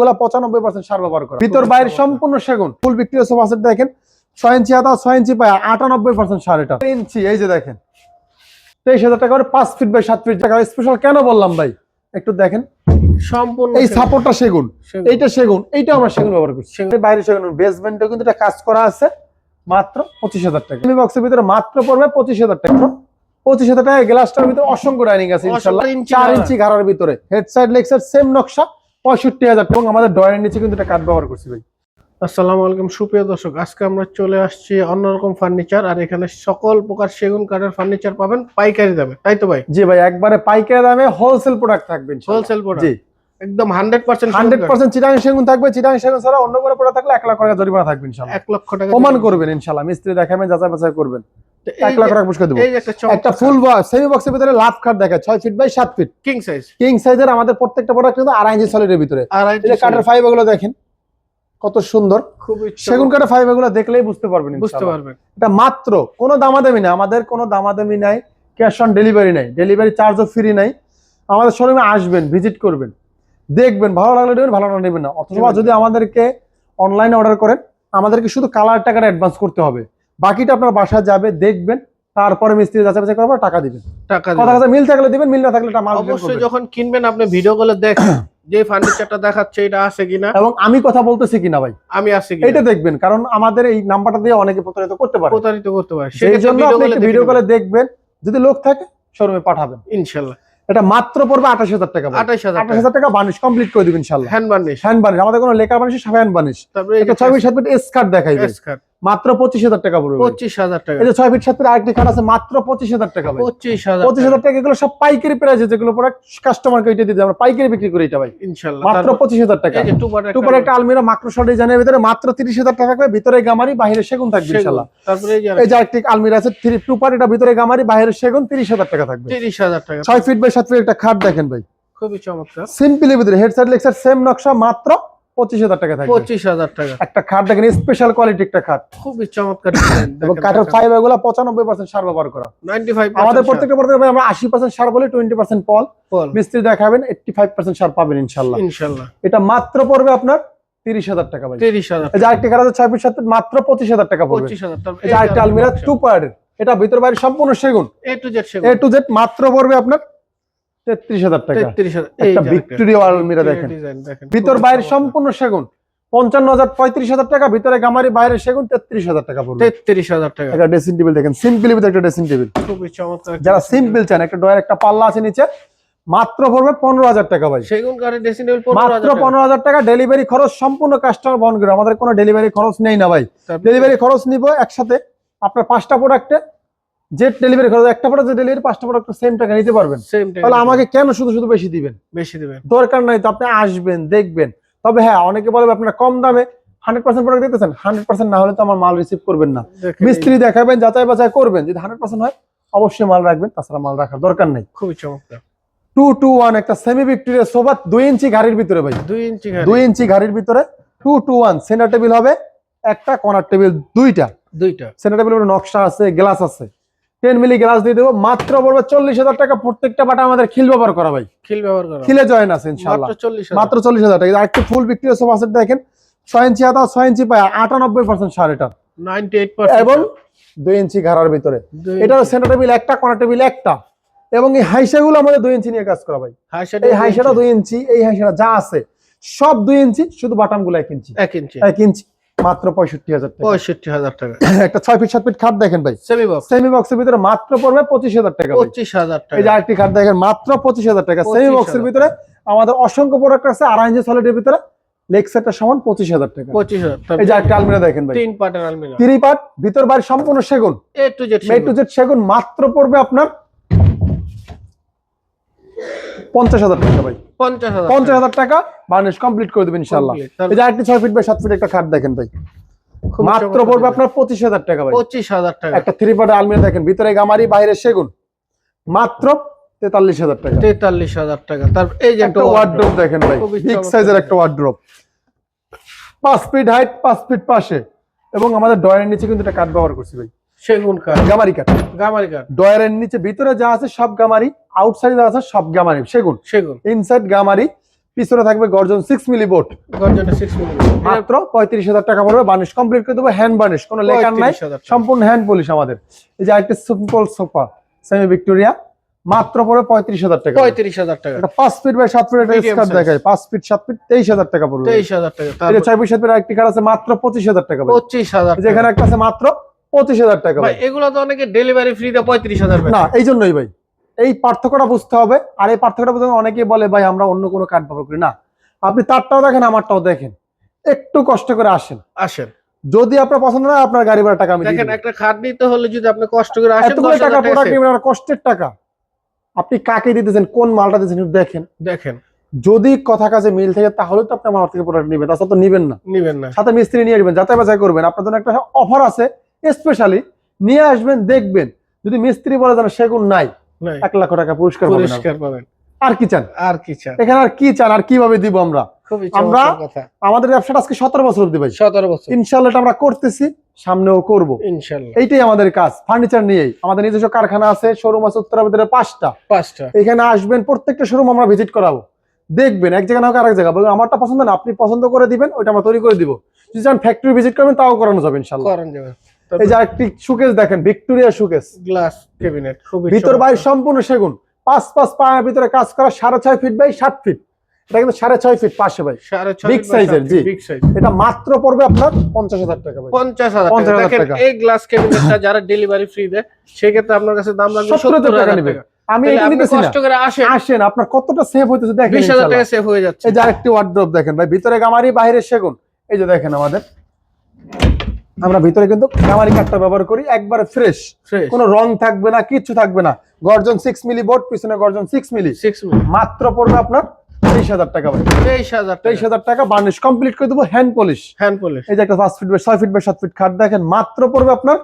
গুলো পঁচানব্বই পার্সেন্ট সার ব্যবহার করা। ভিতর বাইরে সম্পূর্ণ সেগুন ফুল সোফা সেট দেখেন ছয় ইঞ্চি হাতা ছয় ইঞ্চি পায় আটানব্বই পার্সেন্ট সার এটা। ইঞ্চি এই যে দেখেন। তেইশ হাজার টাকা পাঁচ ফিট বাই সাত ফিট টাকা স্পেশাল কেন বললাম ভাই? একটু দেখেন। সম্পূর্ণ এই সাপোর্টটা সেগুন। সেগুন। এইটা সেগুন এইটা আমরা সেগুন ব্যবহার করছি। বাইরে সেগুন বেসমেন্টে কিন্তু এটা কাজ করা আছে মাত্র পঁচিশ হাজার টাকা। বক্সের ভিতরে মাত্র পড়বে পঁচিশ হাজার টাকা। পঁচিশ হাজার টাকা গ্লাসটার ভিতরে অসংখ্য ডাইনিং আছে ইনশাল্লাহ। চার ইঞ্চি ঘাড়ার ভিতরে। Head side leg side same নকশা। পঁয়ষট্টি হাজার এবং আমাদের ডয়ের নিচে কিন্তু এটা কাঠ ব্যবহার করছি ভাই। আসসালামু আলাইকুম সুপ্রিয় দর্শক। আজকে আমরা চলে আসছি অন্যরকম ফার্নিচার আর এখানে সকল প্রকার সেগুন কাঠের ফার্নিচার পাবেন পাইকারি দামে। তাই তো ভাই? জি ভাই একবারে পাইকারি দামে হোলসেল প্রোডাক্ট থাকবে হোলসেল প্রোডাক্ট জি। একদম hundred percent hundred percent Chittagong সেগুন থাকবে চিটাং সেগুন ছাড়া অন্য কোনো প্রোডাক্ট থাকলে এক লাখ টাকা জরিমানা থাকবে ইনশাল্লাহ এক লক্ষ টাকা প্রমাণ করবেন ইনশাল্লাহ মিস্ত্রি দেখাবেন যাচাই বাছাই করবেন। এক লাখ যে- টাকা পুরস্কার দেবো। একটা একটা ফুল সেমি বক্সের ভিতরে লাভ খাট দেখা ছয় ফিট বাই সাত ফিট কিং সাইজ কিং সাইজের আমাদের প্রত্যেকটা প্রোডাক্ট কিন্তু আড়াই ইঞ্চি সলিডের ভিতরে। কাঠের ফাইভ এগুলো দেখেন কত সুন্দর। খুবই সেগুন কাঠের ফাইভ এগুলো দেখলেই বুঝতে পারবেন বুঝতে পারবেন। এটা মাত্র কোনো দামাদামি নাই আমাদের কোনো দামাদামি নাই ক্যাশ অন ডেলিভারি নাই ডেলিভারি চার্জও ফ্রি নাই। আমাদের শোরুমে আসবেন ভিজিট করবেন দেখবেন ভালো লাগলে নেবেন ভালো না নেবেন না। অথবা যদি আমাদেরকে অনলাইনে অর্ডার করেন আমাদেরকে শুধু কালার টাকাটা অ্যাডভান্স করতে হবে। বাকিটা আপনার বাসায় যাবে দেখবেন তারপরে মিস্ত্রি যাচাই বাছাই করার টাকা দিবেন। টাকা কথা কথা মিল থাকলে দিবেন মিল না থাকলে মাল অবশ্যই যখন কিনবেন আপনি ভিডিও কলে দেখেন যে ফার্নিচারটা দেখাচ্ছে এটা আছে কিনা। এবং আমি কথা বলতেছি কিনা ভাই? আমি আছে কিনা। এটা দেখবেন কারণ আমাদের এই নাম্বারটা দিয়ে অনেকে প্রতারিত করতে পারে। প্রতারিত করতে পারে। সেই জন্য আপনি ভিডিও কলে দেখবেন যদি লোক থাকে শোরুমে পাঠাবেন। ইনশাল্লাহ। এটা মাত্র পড়বে আঠাশ হাজার টাকা আঠাশ হাজার আঠাশ হাজার টাকা বানিশ কমপ্লিট করে দিবেন ইনশাল্লাহ। হ্যান্ড বার্নিশ হ্যান্ড বানিশ আমাদের কোনো লেখা বানিশ হ্যান্ড বানিশ তারপরে ছয় ফিট সাত ফিট স্কার্ট দেখাইবে। স্কার্ট মাত্র পঁচিশ হাজার টাকা পড়বে পঁচিশ হাজার টাকা। যে ছয় ফিট সাত ফিট আরেকটি খাট আছে মাত্র পঁচিশ হাজার টাকা পঁচিশ হাজার পঁচিশ হাজার টাকা এগুলো সব পাইকারি প্রাইস যেগুলো পরে কাস্টমারকে এটা দিতে আমরা পাইকারি বিক্রি করি এটা ভাই। ইনশাল্লাহ। মাত্র পঁচিশ হাজার টাকা। টুপার একটা আলমিরা মাক্রোশো ডিজাইনের ভিতরে মাত্র তিরিশ হাজার টাকা করে ভিতরে গামারি বাইরে সেগুন থাকবে ইনশাল্লাহ। তারপরে এই যে এই যে আরেকটি আলমিরা আছে থ্রি টুপার এটা ভিতরে গামারি বাইরে সেগুন তিরিশ হাজার টাকা থাকবে। তিরিশ হাজার টাকা। ছয় ফিট বাই সাত ফিট একটা খাট দেখেন ভাই। খুবই চমৎকার। সিম্পলি ভিতরে head side leg side same নকশা মাত্র পঁচিশ হাজার টাকা পঁচিশ হাজার টাকা। একটা খাট দেখেন স্পেশাল কোয়ালিটি একটা খাট। খুবই চমৎকার এবং কাঠের এগুলো পঁচানব্বই পার্সেন্ট সার ব্যবহার করা। নাইনটি ফাইভ আমাদের প্রত্যেকটা আমরা আশি পার্সেন্ট সার বলে টোয়েন্টি পার্সেন্ট পল। মিস্ত্রি দেখাবেন এইটটি ফাইভ পার্সেন্ট সার পাবেন ইনশাল্লাহ ইনশাল্লাহ এটা মাত্র পড়বে আপনার তিরিশ হাজার টাকা ভাই। তিরিশ হাজার এই যে আরেকটি খাট আছে ছয় সাত মাত্র পঁচিশ হাজার টাকা পড়বে। পঁচিশ হাজার এই আলমিরা টু এটা ভিতর বাইরে সম্পূর্ণ সেগুন। A to Z A to Z মাত্র পড়বে আপনার তেত্রিশ হাজার টাকা। একটা ভিক্টোরিয়া আলমিরা দেখেন। ভিতর বাইরে সম্পূর্ণ সেগুন। পঞ্চান্ন হাজার পঁয়ত্রিশ হাজার টাকা ভিতরে গামারি বাইরে সেগুন তেত্রিশ হাজার টাকা পড়বে। তেত্রিশ হাজার টাকা। একটা ড্রেসিং টেবিল দেখেন সিম্পলি ভিতরে একটা ড্রেসিং টেবিল খুবই চমৎকার যারা সিম্পল চান একটা ডয়ের একটা পাল্লা আছে নিচে মাত্র পড়বে পনেরো হাজার টাকা ভাই। সেগুন কাঠের ড্রেসিং টেবিল মাত্র পনেরো হাজার টাকা ডেলিভারি খরচ সম্পূর্ণ কাস্টমার বহন করে আমাদের কোনো ডেলিভারি খরচ নেই না ভাই। ডেলিভারি খরচ নিব একসাথে। আপনার পাঁচটা প্রোডাক্টে যে ডেলিভারি খরচ একটা প্রোডাক্ট ডেলিভারি পাঁচটা প্রোডাক্ট সেম টাকা নিতে পারবেন। সেম তাহলে আমাকে কেন শুধু শুধু বেশি দিবেন? বেশি দিবেন। দরকার নাই তো আপনি আসবেন দেখবেন। তবে হ্যাঁ অনেকে বলবে আপনার কম দামে হান্ড্রেড পার্সেন্ট প্রোডাক্ট দিতেছেন। হান্ড্রেড পার্সেন্ট না হলে তো আমার মাল রিসিভ করবেন না। মিস্ত্রি দেখাবেন যাচাই বাছাই করবেন। যদি হান্ড্রেড পার্সেন্ট হয় অবশ্যই মাল রাখবেন তাছাড়া মাল রাখার দরকার নেই। খুবই চমৎকার। টু টু ওয়ান একটা সেমি ভিক্টোরিয়া সোফা দুই ইঞ্চি গাড়ির ভিতরে ভাই। দুই ইঞ্চি দুই ইঞ্চি গাড়ির ভিতরে two two one centre table হবে একটা কর্নার টেবিল দুইটা। দুইটা। সেন্টার টেবিলের নকশা আছে গ্লাস আছে। টেন মিলি গ্লাস দিয়ে দেবো। মাত্র পড়বে চল্লিশ হাজার টাকা। প্রত্যেকটা বাটা আমাদের খিল ব্যবহার করা ভাই। খিল ব্যবহার করা। খিলে জয়েন আছে ইনশাল্লাহ মাত্র চল্লিশ হাজার। টাকা। আরেকটা ফুল ভিক্টোরিয়া সোফা সেট দেখেন। ছয় ইঞ্চি হাতা ছয় ইঞ্চি পায় আটানব্বই পার্সেন্ট সার এটা। এবং দুই ইঞ্চি ঘাড়ার ভিতরে। এটা সেন্টার টেবিল একটা কর্নার টেবিল একটা। এবং এই হাইসাগুলো আমাদের দুই ইঞ্চি নিয়ে কাজ করা ভাই। এই হাইসাটা দুই ইঞ্চি এই হাইসাটা যা আছে সব দুই ইঞ্চি শুধু বাটামগুলো এক ইঞ্চি। এক ইঞ্চি। এক ইঞ্চি। মাত্র পঁয়ষট্টি হাজার টাকা। পঁয়ষট্টি হাজার টাকা। একটা ছয় ফিট সাত ফিট খাট দেখেন ভাই। সেমি বক্স সেমি বক্সের ভিতরে মাত্র পড়বে পঁচিশ হাজার টাকা পঁচিশ হাজার এই যে আরেকটি খাট দেখেন মাত্র পঁচিশ হাজার টাকা। সেমি বক্সের ভিতরে আমাদের অসংখ্য প্রোডাক্ট আছে আড়াই ইঞ্চি সলিডের ভিতরে লেগ সেটটা সমান পঁচিশ হাজার টাকা। পঁচিশ হাজার এই যে একটা আলমিরা দেখেন ভাই। তিন পার্টের আলমিরা। তিরি পাট ভিতর বাড়ি সম্পূর্ণ সেগুন। এ টু জেড সেগুন মাত্র পড়বে আপনার পঞ্চাশ হাজার টাকা ভাই। পঞ্চাশ হাজার। টাকা বার্নিশ কমপ্লিট করে দেবেন ইনশাল্লাহ এই যে আরেকটি ছয় ফিট বাই সাত ফিট একটা খাট দেখেন ভাই। মাত্র পড়বে আপনার পঁচিশ হাজার টাকা ভাই। পঁচিশ হাজার টাকা। একটা থ্রি পার্ট আলমিরা দেখেন ভিতরে গামারি বাইরে সেগুন। মাত্র তেতাল্লিশ হাজার টাকা। তেতাল্লিশ হাজার টাকা। তারপর এই যে একটা ওয়ার্ড্রোপ দেখেন ভাই বিগ সাইজের একটা ওয়ার্ড্রোপ পাঁচ ফিট হাইট পাঁচ ফিট পাশে। এবং আমাদের ডয়ারের নিচে কিন্তু এটা কাঠ ব্যবহার করছি ভাই। সেগুন কাঠ। গামারি কাঠ। গামারি কাঠ। ডয়ারের নিচে ভিতরে যা আছে সব গামারি আউটসাইড যা আছে সব গামারি সেগুন। সেগুন। ইনসাইড গামারি পিছনে থাকবে গর্জন সিক্স মিলি সিক্স মিনিট মাত্র পঁয়ত্রিশ হাজার টাকা পড়বে বার্নিশ কমপ্লিট করে দেবো হ্যান্ড বার্নিশ কোনো লেখার নাই। 35,000 টাকা। সম্পূর্ণ হ্যান্ড পলিশ আমাদের। এই যে একটা সিম্পল সোফা সেমি ভিক্টোরিয়া মাত্র পড়বে পঁয়ত্রিশ হাজার টাকা। পঁয়ত্রিশ হাজার টাকা। এটা পাঁচ ফিট বাই সাত ফিট স্কার্ট দেখায় পাঁচ ফিট সাত ফিট তেইশ হাজার টাকা পড়বে। তেইশ হাজার টাকা ছয় ফিট সাত ফিট একটি কার আছে মাত্র পঁচিশ হাজার টাকা। পঁচিশ হাজার এই যে এখানে একটা আছে মাত্র পঁচিশ হাজার টাকা ভাই। এগুলো তো অনেকে ডেলিভারি ফ্রি দেয় পঁয়ত্রিশ হাজার না এই জন্যই ভাই। এই পার্থক্যটা বুঝতে হবে। আর এই পার্থক্যটা বুঝতে হবে অনেকেই বলে ভাই আমরা অন্য কোনো কার্ড ব্যবহার করি। না আপনি তারটাও দেখেন আমারটাও দেখেন। একটু কষ্ট করে আসেন। আসেন। যদি আপনার পছন্দ না আপনার গাড়ি ভাড়া টাকা আমি দেখেন একটা খাট নিতে হলে যদি আপনি কষ্ট করে আসেন এতগুলো টাকা প্রোডাক্ট। নেবেন আর কষ্টের টাকা। আপনি কাকে দিতেছেন কোন মালটা দিতেছেন দেখেন। দেখেন। যদি কথা কাজে মিল থাকে তাহলে তো আপনি আমার থেকে প্রোডাক্ট নেবেন। তাছাড়া তো নেবেন না। নিবেন না। সাথে মিস্ত্রি নিয়ে আসবেন যাচাই বাছাই করবেন। আপনার জন্য একটা অফার আছে স্পেশালি নিয়ে আসবেন দেখবেন। যদি মিস্ত্রি বলে যেন সেগুন নাই এক লাখ টাকা পুরস্কার পাবেন পাবেন। আর কি চান? আর কি চান? এখানে আর কি চান আর কীভাবে দিব আমরা? আমরা- আমাদের ব্যবসাটা আজকে সতেরো বছর অব্দি ভাই। সতেরো বছর। ইনশাল্লাহ আমরা করতেছি সামনেও করব। ইনশাল্লাহ এইটাই আমাদের কাজ ফার্নিচার নিয়েই। আমাদের নিজস্ব কারখানা আছে শোরুম আছে ভিতরে পাঁচটা। পাঁচটা। এখানে আসবেন প্রত্যেকটা শোরুম আমরা ভিজিট করাবো। দেখবেন এক জায়গা না হোক আরেক জায়গা আমারটা পছন্দ না আপনি পছন্দ করে দিবেন ওইটা আমরা তৈরি করে দিব। যদি চান ফ্যাক্টরি ভিজিট করবেন তাও করানো যাবে ইনশাল্লাহ করেন যাবে। এই যে আরেকটি সুকেস দেখেন ভিক্টোরিয়া সুকেস গ্লাস ক্যাবিনেট ভিতর বাইরে সম্পূর্ণ সেগুন। পাঁচ পাঁচ পায়ের ভিতরে কাজ করা সাড়ে ছয় ফিট বাই সাত ফিট এটা কিন্তু সাড়ে ছয় ফিট পাশে ভাই size এর, জি। বিগ এটা মাত্র পড়বে আপনার পঞ্চাশ হাজার টাকা ভাই পঞ্চাশ হাজার 50,000 টাকা। এই গ্লাস ক্যাবিনেটটা যারা ডেলিভারি ফ্রি দেয় সেক্ষেত্রে আপনার কাছে দাম লাগবে সত্তর টাকা টাকা। আমি এটা নিতেছি কষ্ট করে আসেন। আসেন আপনার কতটা সেভ হইতেছে দেখেন বিশ হাজার ইনশাল্লাহ। টাকা সেভ হয়ে যাচ্ছে। এই যে আরেকটি ওয়ার্ড্রোপ দেখেন ভাই ভিতরে গামারি বাইরে সেগুন। এই যে দেখেন আমাদের। আমরা ভিতরে কিন্তু গামারি কাঠটা ব্যবহার করি একবারে ফ্রেশ কোনো রং থাকবে না কিচ্ছু থাকবে না। গর্জন সিক্স মিলি বোর্ড পিছনে গর্জন সিক্স মিলি সিক্স মিনিট মাত্র পড়বে আপনার তেইশ হাজার টাকা ভাই। তেইশ হাজার তেইশ হাজার টাকা বার্নিশ কমপ্লিট করে দেবো হ্যান্ড পলিশ হ্যান্ড পলিশ এই যে একটা পাঁচ ফিট বাই ছয় ফিট বাই সাত ফিট খাট দেখেন মাত্র পড়বে আপনার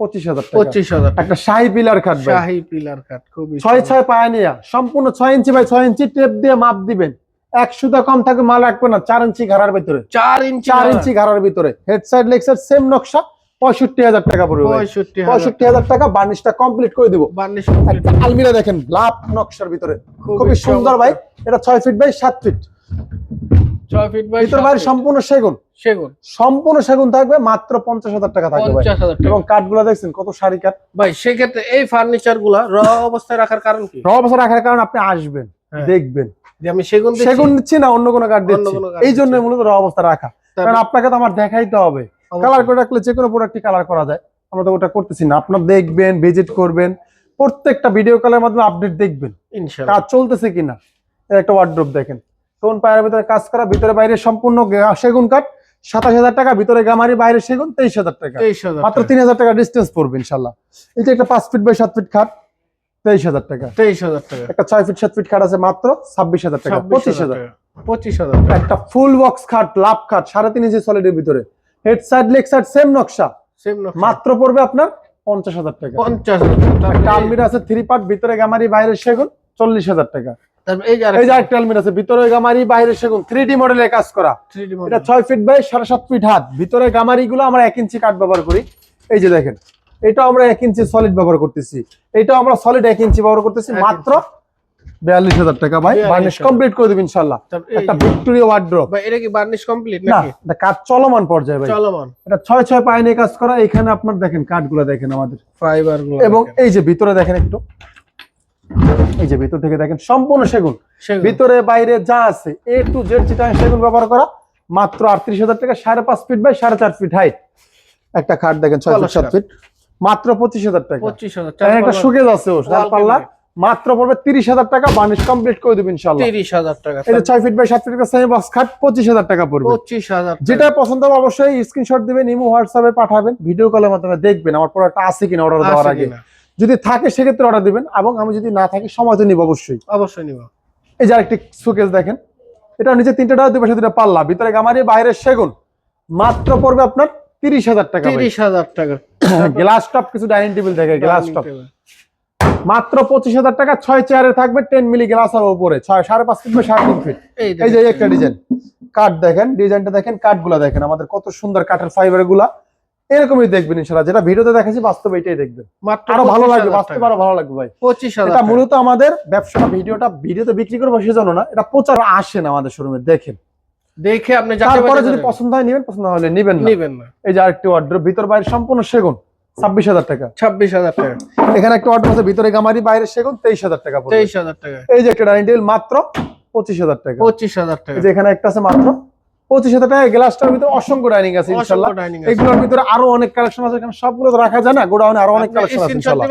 পঁচিশ হাজার টাকা। পঁচিশ হাজার একটা শাহি পিলার খাট ভাই। শাহি পিলার কাট খুবই ছয় ছয় পায়া নিয়ে সম্পূর্ণ ছয় ইঞ্চি বাই ছয় ইঞ্চি টেপ দিয়ে মাপ দিবেন। এক সুতা কম থাকবে মাল রাখবে না চার ইঞ্চি ঘাড়ার ভিতরে। চার ইঞ্চি চার ইঞ্চি ঘাড়ার ভিতরে। Head side leg side same নকশা পঁয়ষট্টি হাজার টাকা পড়বে পঁয়ষট্টি হাজার টাকা বার্নিশটা কমপ্লিট করে দিব। বার্নিশ আলমিরা দেখেন লাভ নকশার ভিতরে। খুবই সুন্দর ভাই। এটা ছয় ফিট বাই সাত ফিট সম্পূর্ণ সেগুন। সেগুন। সম্পূর্ণ সেগুন থাকবে মাত্র পঞ্চাশ হাজার টাকা থাকবে এবং দেখছেন কত সারি কাঠ। ভাই সেক্ষেত্রে এই ফার্নিচারগুলা র অবস্থায় রাখার কারণ কি? রাখার কারণে আপনি আসবেন। দেখবেন। যে আমি সেগুন সেগুন দিচ্ছি না অন্য কোনো কাঠ দিচ্ছি। এই জন্য মূলত র অবস্থা রাখা। কারণ আপনাকে তো আমার দেখাইতে হবে। কালার করে রাখলে যে কোনো প্রোডাক্টই কালার করা যায়। আমরা তো ওটা করতেছি না। আপনার দেখবেন ভিজিট করবেন। প্রত্যেকটা ভিডিও কলের মাধ্যমে আপডেট দেখবেন। কাজ চলতেছে কিনা? একটা ওয়ার্ড্রোপ দেখেন। কোন পায়ের ভিতরে কাজ করা ভিতরে বাইরে সম্পূর্ণ সেগুন কাঠ। সাতাশ হাজার টাকা ভিতরে গামারি বাইরে সেগুন তেইশ হাজার টাকা। মাত্র তিন হাজার টাকা ডিস্টেন্স পড়বে ইনশাল্লাহ। এই যে একটা পাঁচ ফিট বাই সাত ফিট খাট। তেইশ হাজার টাকা। তেইশ হাজার টাকা। একটা ছয় ফিট সাত ফিট খাট আছে মাত্র ছাব্বিশ হাজার টাকা পঁচিশ হাজার। পঁচিশ হাজার একটা ফুল বক্স খাট লাভ খাট সাড়ে তিন ইঞ্চি সলিডের ভিতরে। Head side leg side same নকশা। সেম মাত্র পড়বে আপনার পঞ্চাশ হাজার টাকা। পঞ্চাশ হাজার একটা আলমিরা আছে থ্রি পার্ট ভিতরে গামারি বাইরে সেগুন চল্লিশ হাজার টাকা। এই যে আলমিরা আছে ভিতরে গামারি বাইরে সেগুন থ্রি ডি মডেলে কাজ করা। এটা ছয় ফিট বাই সাড়ে সাত ফিট হাত। ভিতরে গামারি গুলো আমরা এক ইঞ্চি কাঠ ব্যবহার করি। এই যে দেখেন এটা আমরা এক ইঞ্চি সলিড ব্যবহার করতেছি। এটা আমরা সলিড এক ইঞ্চি ব্যবহার করতেছি মাত্র বিয়াল্লিশ হাজার টাকা ভাই। বার্নিশ কমপ্লিট করে ইনশাল্লাহ। একটা ভিক্টোরিয়া ওয়ার্ড্রপ এটা কি বার্নিশ কমপ্লিট না এটা কাজ চলমান পর্যায়ে ভাই। চলমান। এটা ছয় ছয় পায়ে নিয়ে কাজ করা এখানে আপনার দেখেন কাঠগুলো দেখেন আমাদের। ফাইবার এবং এই যে ভিতরে দেখেন একটু। এই যে ভিতর থেকে দেখেন সম্পূর্ণ সেগুন। ভিতরে বাইরে যা আছে এ টু জেড চিটাং সেগুন ব্যবহার করা মাত্র আটত্রিশ হাজার টাকা সাড়ে পাঁচ ফিট বাই সাড়ে চার ফিট হাইট একটা খাট দেখেন ছয় সাত ফিট মাত্র পঁচিশ হাজার টাকা। পঁচিশ হাজার এখানে একটা সুকেজ আছে পাল্লা মাত্র পড়বে তিরিশ হাজার টাকা বার্নিশ কমপ্লিট করে দেবেন ইনশাল্লাহ তিরিশ হাজার টাকা এটা ছয় ফিট বাই সাত ফিট সেমি বক্স খাট পঁচিশ হাজার টাকা পড়বে। পঁচিশ হাজার যেটা পছন্দ হবে অবশ্যই স্ক্রিনশট দিবেন ইমো হোয়াটসঅ্যাপে পাঠাবেন ভিডিও কলের মাধ্যমে দেখবেন আমার প্রোডাক্ট আছে কিনা অর্ডার দেওয়ার আগে। যদি থাকে সেক্ষেত্রে অর্ডার দিবেন এবং আমি যদি না থাকি সময় তো নিব অবশ্যই। অবশ্যই নিব। এই যে আরেকটি সুকেস দেখেন এটা নিচে তিনটা টাকা দুই পাশে দুটা পাল্লা ভিতরে গামারি বাইরের সেগুন। মাত্র পড়বে আপনার তিরিশ হাজার টাকা তিরিশ হাজার টাকা। গ্লাস টপ কিছু ডাইনিং টেবিল দেখে গ্লাস টপ। মাত্র পঁচিশ হাজার টাকা ছয় চেয়ারে থাকবে টেন মিলি গ্লাস হবে উপরে। ছয় সাড়ে পাঁচ ফিট বা সাড়ে তিন ফিট এই যে একটা ডিজাইন কাঠ দেখেন ডিজাইনটা দেখেন কাঠগুলা দেখেন। আমাদের কত সুন্দর কাঠের ফাইবারগুলা এরকমই দেখবেন ইনশাল্লাহ যেটা ভিডিওতে দেখাচ্ছি বাস্তবে এটাই দেখবেন। আরও ভালো লাগবে বাস্তবে আরও ভালো লাগবে ভাই। পঁচিশ হাজার এটা। মূলত আমাদের ব্যবসা ভিডিওটা ভিডিওতে বিক্রি করব সেজন্য না এটা প্রচার আসে না আমাদের শোরুমে দেখেন। দেখে আপনি তারপরে যদি পছন্দ হয় নিবেন পছন্দ হলে নিবেন না। নিবেন না। এই যে আরেকটি অর্ডার ভিতর বাইরে সম্পূর্ণ সেগুন ছাব্বিশ হাজার টাকা। ছাব্বিশ হাজার টাকা। এখানে একটা অর্ডার আছে ভিতরে গামারি বাইরে সেগুন তেইশ হাজার টাকা তেইশ হাজার টাকা। এই যে একটা ডাইনিং টেবিল মাত্র পঁচিশ হাজার টাকা। পঁচিশ হাজার টাকা। এই যে এখানে একটা আছে মাত্র পঁচিশ হাজার টাকা। গ্লাসটার ভিতরে অসংখ্য ডাইনিং আছে ইনশাল্লাহ এগুলোর ভিতরে আরও অনেক কালেকশন আছে এখানে সবগুলো রাখা যায় না গোডাউনে আরও অনেক কালেকশন আছে ইনশাল্লাহ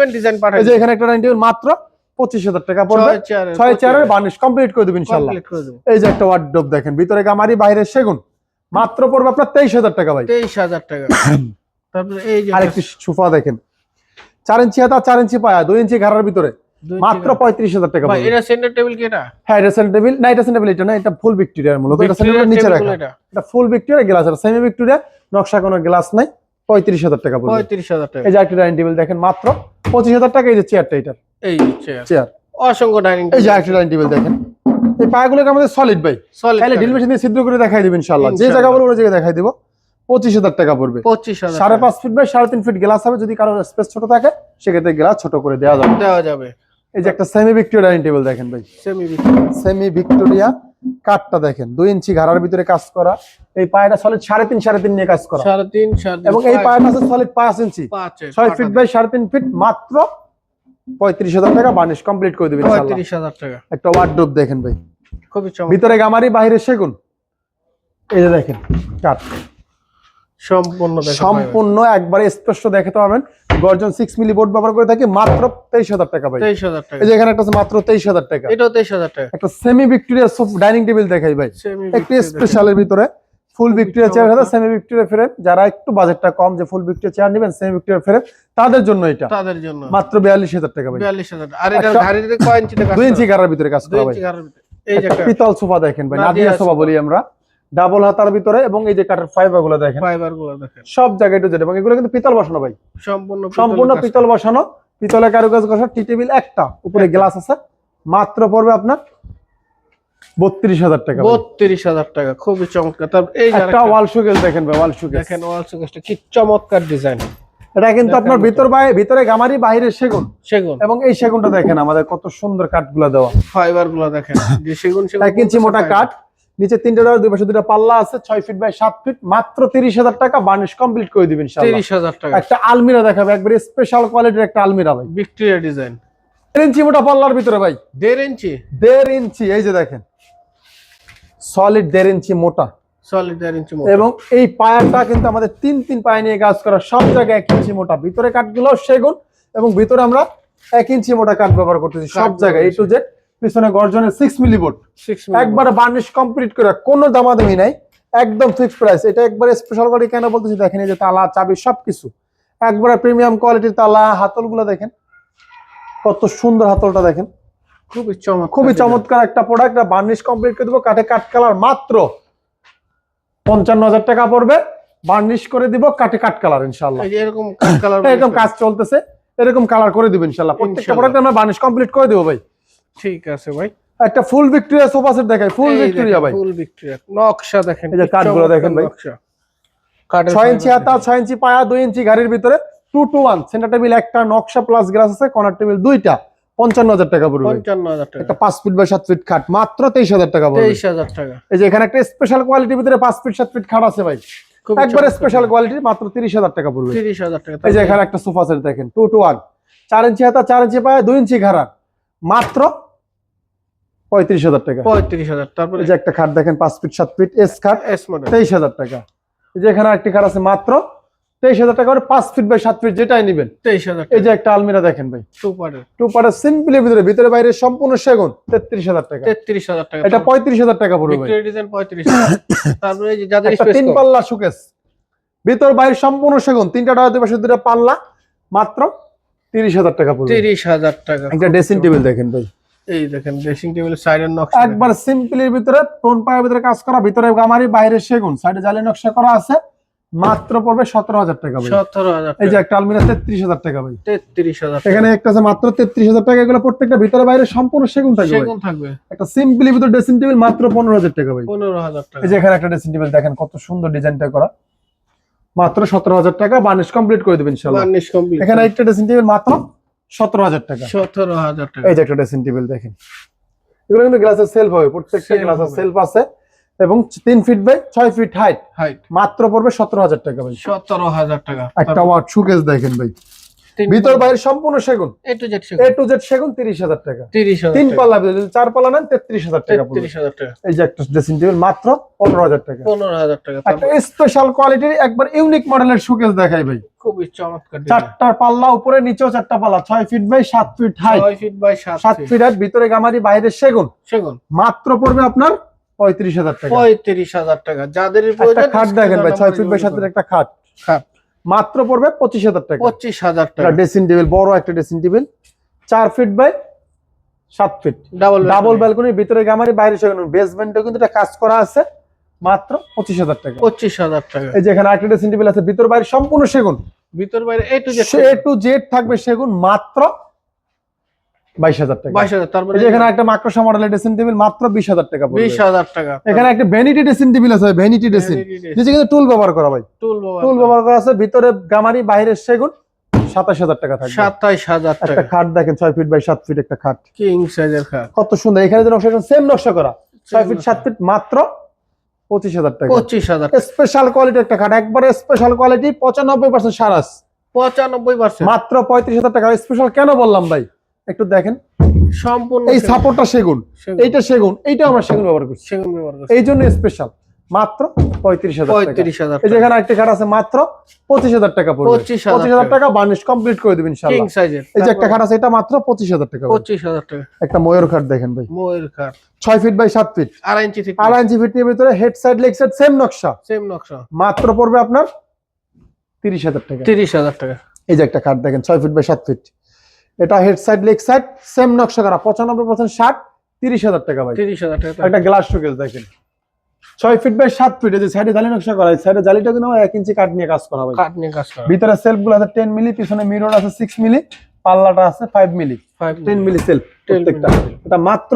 এই যে এখানে একটা ডাইনিং টেবিল মাত্র পঁচিশ হাজার টাকা পড়বে। ছয় চেয়ারের। বার্নিশ কমপ্লিট করে দেবেন ইনশাল্লাহ। এই যে একটা ওয়ার্ডরোব দেখেন ভিতরে গামারি বাইরে সেগুন। মাত্র পড়বে আপনার তেইশ হাজার টাকা ভাই। তেইশ হাজার টাকা। তারপরে এই যে আরেকটি সোফা দেখেন। চার ইঞ্চি হাতা চার ইঞ্চি পায়া দুই ইঞ্চি ঘাড়ার ভিতরে। মাত্র পঁয়ত্রিশ হাজার টাকা ভাই এটা সেন্টার টেবিল কি এটা? হ্যাঁ এটা সেন্টার টেবিল না এটা সেন্টার টেবিল এটা না এটা ফুল ভিক্টোরিয়ার মূলত। এটা সেন্টার নিচে রাখা। এটা। এটা ফুল ভিক্টোরিয়া গ্লাস আর সেমি ভিক্টোরিয়া নকশা কোনো গ্লাস নাই। পঁয়ত্রিশ হাজার টাকা পড়বে। পঁয়ত্রিশ হাজার টাকা। এই যে একটা ডাইনিং টেবিল দেখেন মাত্র পঁচিশ হাজার টাকা। এই যে চেয়ারটা এটার। এই চেয়ার চেয়ার অসংখ্য ডাইনিং এই যে একটা ডাইনিং টেবিল দেখেন। এই পায়াগুলো আমাদের সলিড ভাই। সলিড তাহলে ড্রিল মেশিন দিয়ে ছিদ্র করে দেখাই দিবেন ইনশাল্লাহ যে জায়গা বলব ওই জায়গায় দেখাই দিব। পঁচিশ হাজার টাকা পড়বে। সাড়ে পাঁচ ফিট বাই সাড়ে তিন ফিট গ্লাস হবে। যদি কারও স্পেস ছোট থাকে সেক্ষেত্রে গ্লাস ছোট করে দেওয়া যাবে। দেওয়া যাবে। এই যে একটা সেমি ভিক্টোরিয়া ডাইনিং টেবিল দেখেন ভাই। সেমি সেমি ভিক্টোরিয়া কাঠটা দেখেন। দুই ইঞ্চি ঘাড়ার ভিতরে কাজ করা। এই পায়াটা সলিড সাড়ে তিন সাড়ে তিন নিয়ে কাজ করা। সাড়ে তিন এবং এই আছে সলিড পাঁচ ইঞ্চি। ছয় ফিট বাই সাড়ে তিন ফিট মাত্র পঁয়ত্রিশ হাজার টাকা বার্নিশ কমপ্লিট করে দিবেন। পঁয়ত্রিশ হাজার টাকা। একটা ওয়ার্ডরোব দেখেন ভাই। খুবই ভিতরে গামারি বাইরে সেগুন। এই যে দেখেন কাঠ। সম্পূর্ণ সম্পূর্ণ একবারে স্পষ্ট দেখাতে পারবেন গর্জন সিক্স মিলি বোর্ড ব্যবহার করে থাকি মাত্র তেইশ হাজার টাকা ভাই। তেইশ হাজার টাকা। এই যে এখানে একটা মাত্র তেইশ হাজার টাকা। এটাও তেইশ হাজার টাকা। একটা সেমি ভিক্টোরিয়া ডাইনিং টেবিল দেখাই ভাই। একটি স্পেশালের ভিতরে। ফুল ভিক্টোরিয়া চেয়ার সাথে সেমি ভিক্টোরিয়া ফ্রেম যারা একটু বাজেটটা কম যে ফুল ভিক্টোরিয়া চেয়ার নেবেন সেমি ভিক্টোরিয়া ফ্রেম তাদের জন্য এটা। তাদের জন্য। মাত্র বিয়াল্লিশ হাজার টাকা ভাই। বিয়াল্লিশ হাজার। আর এটার একটা- গাড়িতে কয় ইঞ্চিতে কাজ দুই করা? ইঞ্চি গাড়ার ভিতরে কাজ করা ভাই। ইঞ্চি গাড়ির ভিতরে। এই যে পিতল সোফা দেখেন ভাই নাদিয়া সোফা। বলি আমরা। ডাবল হাতার ভিতরে এবং এই যে কাঠের ফাইবারগুলো দেখেন। ফাইবারগুলো দেখেন। সব জায়গায় টু জেড এবং এগুলো কিন্তু পিতল বসানো ভাই। সম্পূর্ণ সম্পূর্ণ পিতল বসানো। পিতলে কারুকাজ করা টি টেবিল একটা। উপরে গ্লাস আছে। মাত্র পড়বে আপনার বত্রিশ হাজার টাকা বত্রিশ হাজার টাকা খুবই চমৎকার। তারপর এই একটা ওয়াল শুকেল দেখেন ভাই ওয়াল শুকেল দেখেন ওয়াল সুকেশটা কি চমৎকার ডিজাইন এটা কিন্তু আপনার ভিতর বাইরে ভিতরে গামারি বাইরে সেগুন। সেগুন। এবং এই সেগুনটা দেখেন আমাদের কত সুন্দর কাঠগুলো দেওয়া। ফাইবারগুলো দেখেন যে সেগুন সেগুন ইঞ্চি মোটা কাঠ নিচে তিনটে ডলার দুই পাশে দুটো পাল্লা আছে ছয় ফিট বাই সাত ফিট মাত্র তিরিশ হাজার টাকা বার্নিশ কমপ্লিট করে দিবেন তিরিশ হাজার টাকা। একটা আলমিরা দেখাবে একবারে স্পেশাল কোয়ালিটির একটা আলমিরা ভাই। ভিক্টোরিয়া ডিজাইন দেড় ইঞ্চি মোটা পাল্লার ভিতরে ভাই। দেড় ইঞ্চি? দেড় ইঞ্চি এই যে দেখেন। সলিড দেড় ইঞ্চি মোটা। সলিড দেড় ইঞ্চি মোটা। এবং এই পায়াটা কিন্তু আমাদের তিন তিন পায়ে নিয়ে কাজ করা সব জায়গায় এক ইঞ্চি মোটা। ভিতরে কাঠগুলো সেগুন এবং ভিতরে আমরা এক ইঞ্চি মোটা কাঠ ব্যবহার করতেছি সব জায়গায় এই টু জেড পিছনে গর্জনের সিক্স মিলি বোর্ড একবারে বার্নিশ কমপ্লিট করে কোনো দামাদামি নাই একদম ফিক্স প্রাইস এটা একবারে স্পেশাল করে কেন বলতেছি? দেখেন এই যে তালা চাবি সবকিছু। একবারে প্রিমিয়াম কোয়ালিটির তালা হাতলগুলো দেখেন কত সুন্দর হাতলটা দেখেন। খুবই চমৎকার খুবই চমৎকার একটা প্রোডাক্ট বার্নিশ কমপ্লিট করে দেবো। কাঠে কাঠ কালার মাত্র পঞ্চান্ন হাজার টাকা পড়বে। বার্নিশ করে দিব কাঠে কাঠ কালার ইনশাল্লাহ এরকম কালার এরকম কাজ চলতেছে এরকম কালার করে দিব ইনশাল্লাহ প্রত্যেকটা প্রোডাক্ট আমরা বার্নিশ কমপ্লিট করে দেবো ভাই। ঠিক আছে ভাই। একটা ফুল ভিক্টোরিয়া সোফা সেট দেখাই ফুল ভিক্টোরিয়া ভাই। ফুল ভিক্টোরিয়া নকশা দেখেন এই যে কাঠগুলো দেখেন ভাই। নকশা। ছয় ইঞ্চি হাতা ছয় ইঞ্চি পায়া দুই ইঞ্চি গাড়ির ভিতরে two two one centre table একটা নকশা প্লাস গ্লাস আছে কর্নার টেবিল দুইটা। পঞ্চান্ন হাজার টাকা পড়বে। পঞ্চান্ন হাজার টাকা। একটা পাঁচ ফিট বা সাত ফিট খাট মাত্র তেইশ হাজার টাকা পড়বে। তেইশ হাজার টাকা। এই যে এখানে একটা স্পেশাল কোয়ালিটির ভিতরে পাঁচ ফিট সাত ফিট খাট আছে ভাই। একবারে স্পেশাল কোয়ালিটির মাত্র তিরিশ হাজার টাকা পড়বে। তিরিশ হাজার টাকা এই যে এখানে একটা সোফা সেট দেখেন টু টু ওয়ান চার ইঞ্চি হাতা চার ইঞ্চি পায়া দুই ইঞ্চি ঘাড়া। মাত্র পঁয়ত্রিশ হাজার টাকা। পঁয়ত্রিশ হাজার তারপরে যে একটা খাট দেখেন পাঁচ ফিট সাত ফিট এস খাট এস মডেল তেইশ হাজার টাকা। এই যে এখানে একটি খাট আছে মাত্র তেইশ হাজার টাকা করে পাঁচ ফিট বাই সাত ফিট যেটাই নেবেন। তেইশ হাজার এই যে একটা আলমিরা দেখেন ভাই। টু পার্টের সিম্পলের ভিতরে ভিতরে বাইরে সম্পূর্ণ সেগুন তেত্রিশ হাজার টাকা। তেত্রিশ হাজার টাকা এটা পঁয়ত্রিশ হাজার টাকা পড়বে ডিজাইন পঁয়ত্রিশ তারপরে যাদের তিন পাল্লা সুকেস ভিতর বাইরে সম্পূর্ণ সেগুন তিনটা টাকা দুই পাশে পাল্লা মাত্র তিরিশ হাজার টাকা পড়বে। তিরিশ হাজার টাকা। একটা ড্রেসিং টেবিল দেখেন ভাই। এই দেখেন ড্রেসিং টেবিলের সাইডের নকশা একবার সিম্পলের ভিতরে টোন পায়ের ভিতরে কাজ করা ভিতরে গামারি বাইরে সেগুন সাইডে জালি নকশা করা আছে। মাত্র পড়বে সতেরো হাজার টাকা ভাই। সতেরো হাজার এই যে একটা আলমিরা তেত্রিশ হাজার টাকা ভাই। তেত্রিশ হাজার এখানে একটা আছে মাত্র তেত্রিশ হাজার টাকা এগুলো প্রত্যেকটা ভিতরে বাইরে সম্পূর্ণ সেগুন থাকবে সেগুন থাকবে। একটা সিম্পলি ভিতরে ড্রেসিং টেবিল মাত্র পনেরো হাজার টাকা ভাই। পনেরো হাজার টাকা। এই যে এখানে একটা ড্রেসিং টেবিল দেখেন কত সুন্দর ডিজাইনটা করা। মাত্র সতেরো হাজার টাকা বার্নিশ কমপ্লিট করে দেবেন ইনশাল্লাহ বার্নিশ কমপ্লিট এখানে একটা ড্রেসিং টেবিল মাত্র সতেরো হাজার টাকা। সতেরো হাজার টাকা। এই যে একটা ড্রেসিং টেবিল দেখেন। এগুলো কিন্তু গ্লাসের সেলফ হবে প্রত্যেকটা গ্লাসের সেলফ আছে। এবং তিন ফিট বাই ছয় ফিট হাইট হাইট মাত্র পড়বে সতেরো হাজার টাকা ভাই। সতেরো হাজার টাকা। একটা ওয়াট সুকেস দেখেন ভাই। ভিতর বাইরে সম্পূর্ণ সেগুন। A to Z A to Z সেগুন তিরিশ হাজার টাকা। তিরিশ হাজার তিন। পাল্লা যদি চার পাল্লা নেন তেত্রিশ হাজার টাকা পড়বে। তেত্রিশ হাজার টাকা। এই যে একটা ড্রেসিং টেবিল মাত্র পনেরো হাজার টাকা। পনেরো হাজার টাকা। একটা স্পেশাল কোয়ালিটির একবার ইউনিক মডেলের সুকেস দেখাই ভাই। খুবই চমৎকার চারটা পাল্লা উপরে নিচেও চারটা পাল্লা। ছয় ফিট বাই সাত ফিট হাইট ছয় ফিট বাই সাত ফিট হাইট ভিতরে গামারি বাইরে সেগুন। সেগুন। মাত্র পড়বে আপনার পঁয়ত্রিশ হাজার টাকা। পঁয়ত্রিশ হাজার টাকা। যাদের খাট দেখেন ভাই ছয় ফিট বাই সাত একটা খাট। খাট। মাত্র পড়বে পঁচিশ হাজার টাকা। পঁচিশ হাজার টাকা। ড্রেসিং টেবিল বড় একটা ড্রেসিং টেবিল চার ফিট বাই সাত ফিট। ডাবল ডাবল ব্যালকনির ভিতরে গামারি বাইরে সেগুন বেসমেন্টে কিন্তু এটা কাজ করা আছে। মাত্র পঁচিশ হাজার টাকা। পঁচিশ হাজার টাকা। এই যে এখানে একটা ড্রেসিং টেবিল আছে ভিতর বাইরে সম্পূর্ণ সেগুন। ভিতর বাইরে A to Z A to Z থাকবে সেগুন মাত্র বাইশ হাজার টাকা। বাইশ হাজার তারপরে এখানে একটা মাক্রোসা মডেলের ড্রেসিং টেবিল মাত্র বিশ হাজার টাকা বিশ হাজার টাকা। এখানে একটা ভ্যানিটি ড্রেসিং টেবিল আছে ভ্যানিটি ড্রেসিং নিচে কিন্তু টুল ব্যবহার করা ভাই। টুল টুল ব্যবহার করা আছে ভিতরে গামারি বাইরের সেগুন সাতাশ হাজার টাকা থাকবে। সাতাইশ হাজার একটা খাট দেখেন ছয় ফিট বাই সাত ফিট একটা খাট। কিং সাইজের খাট। কত সুন্দর এখানে যে নকশা সেম নকশা করা। ছয় ফিট সাত ফিট মাত্র পঁচিশ হাজার টাকা। পঁচিশ হাজার স্পেশাল কোয়ালিটি একটা খাট একবারে স্পেশাল কোয়ালিটি পঁচানব্বই পার্সেন্ট সারাস। পঁচানব্বই পার্সেন্ট মাত্র পঁয়ত্রিশ হাজার টাকা। স্পেশাল কেন বললাম ভাই? একটু দেখেন। সম্পূর্ণ এই সাপোর্টটা সেগুন। এইটা সেগুন। এইটা আমরা সেগুন ব্যবহার করছি। সেগুন ব্যবহার করছে। এই জন্য স্পেশাল মাত্র পঁয়ত্রিশ হাজার টাকা। পঁয়ত্রিশ হাজার এই যে এখানে একটা খাট আছে মাত্র পঁচিশ হাজার টাকা পড়বে। 25,000 পঁচিশ হাজার টাকা। বার্নিশ কমপ্লিট করে দেবেন কিং সাইজের এই যে একটা খাট আছে এটা মাত্র পঁচিশ হাজার টাকা। পঁচিশ হাজার টাকা। একটা ময়ূর খাট দেখেন ভাই। ময়ূর খাট। ছয় ফিট বাই সাত ফিট আড়াই ইঞ্চি আড়াই ইঞ্চি ফিটের ভিতরে head side leg side same নকশা। সেম নকশা। মাত্র পড়বে আপনার তিরিশ হাজার টাকা। তিরিশ হাজার টাকা। এই যে একটা খাট দেখেন ছয় ফিট বাই সাত ফিট এটা head side leg side same নকশা করা পঁচানব্বই পার্সেন্ট ষাট তিরিশ হাজার টাকা ভাই। তিরিশ হাজার টাকা। একটা গ্লাস শোকেস দেখেন। ছয় ফিট বাই সাত ফিট যে সাইডে জালি নকশা করা সাইডে জালিটা কিন্তু এক ইঞ্চি কাঠ নিয়ে কাজ করা ভাই। কাঠ নিয়ে কাজ করা। ভিতরে সেলফগুলো আছে টেন মিলি পিছনে মিরর আছে সিক্স মিলি পাল্লাটা আছে five milli ten milli shelf প্রত্যেকটা। এটা মাত্র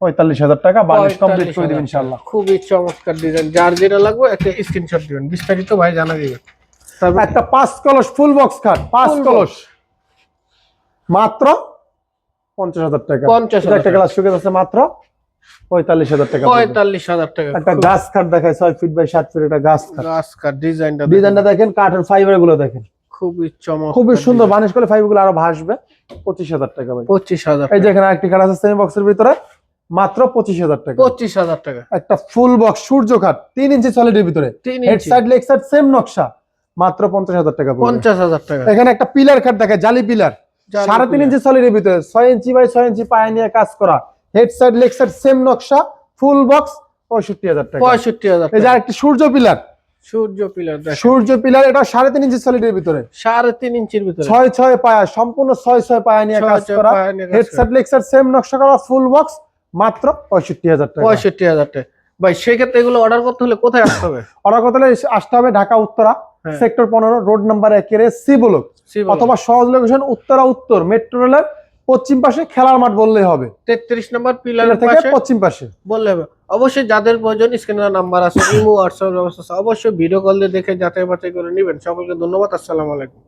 পঁয়তাল্লিশ হাজার টাকা বার্নিশ কমপ্লিট করে দিবেন ইনশাল্লাহ খুবই চমৎকার ডিজাইন যার যেটা লাগবে একটা স্ক্রিনশট দিবেন। বিস্তারিত ভাই জানা দিবেন। একটা পাঁচ কলস ফুল বক্স খাট পাঁচ কলস। মাত্র পঞ্চাশ হাজার টাকা। 50,000 এটা একটা গ্লাস আছে মাত্র পঁয়তাল্লিশ হাজার টাকা। পঁয়তাল্লিশ হাজার টাকা। একটা গাছ খাট দেখায় ছয় ফিট বাই সাত ফিট একটা গাছ খাট গাছ কাঠ ডিজাইনটা ডিজাইনটা দেখেন কাঠের ফাইবারগুলো দেখেন। খুবই চমৎকার খুবই সুন্দর বানিশ করলে ফাইবারগুলো আরও ভাসবে। পঁচিশ হাজার টাকা ভাই। পঁচিশ হাজার এই যে একটি কাঠ আছে সেমি বক্সের ভিতরে মাত্র পঁচিশ হাজার টাকা। পঁচিশ হাজার টাকা। একটা ফুল বক্স সূর্য খাট তিন ইঞ্চি সলিডের ভিতরে। Head side leg side same নকশা। মাত্র পঞ্চাশ হাজার টাকা পঞ্চাশ হাজার টাকা। এখানে একটা পিলার খাট দেখে জালি পিলার সাড়ে তিন। ইঞ্চি সলিডের ভিতরে ছয় ইঞ্চি বাই ছয় ইঞ্চি পায়ে নিয়ে কাজ করা। Head side leg side same নকশা ফুল বক্স পঁয়ষট্টি হাজার টাকা। পঁয়ষট্টি হাজার এই যে আরেকটি সূর্য পিলার। সূর্য পিলার সূর্য পিলার এটা সাড়ে তিন ইঞ্চি সলিডের ভিতরে। সাড়ে তিন ইঞ্চির ভিতরে। ছয় ছয় পায়া সম্পূর্ণ ছয় ছয় পায়া নিয়ে কাজ করা। নিয়ে কাজ হেডসেট লেক্সার সেম নকশা করা ফুল বক্স মাত্র পঁয়ষট্টি হাজার টাকা। পঁয়ষট্টি হাজার টাকা। ভাই সেক্ষেত্রে এগুলো অর্ডার করতে হলে কোথায় আসতে হবে? ওরা কথা হলে আসতে হবে ঢাকা উত্তরা। সেক্টর পনেরো রোড নাম্বার একের সি ব্লক। অথবা সহজ লোকেশন উত্তরা উত্তর মেট্রো রেলের পশ্চিম পাশে খেলার মাঠ বললেই হবে। তেত্রিশ নম্বর পিলার পিলার থেকে পশ্চিম পাশে। বললে হবে। অবশ্যই যাদের প্রয়োজন স্ক্রিনের নাম্বার আছে ইমো হোয়াটসঅ্যাপ ব্যবস্থা আছে অবশ্যই ভিডিও কল দিয়ে দেখে যাচাই বাছাই করে নেবেন। সকলকে ধন্যবাদ আসসালামু আলাইকুম।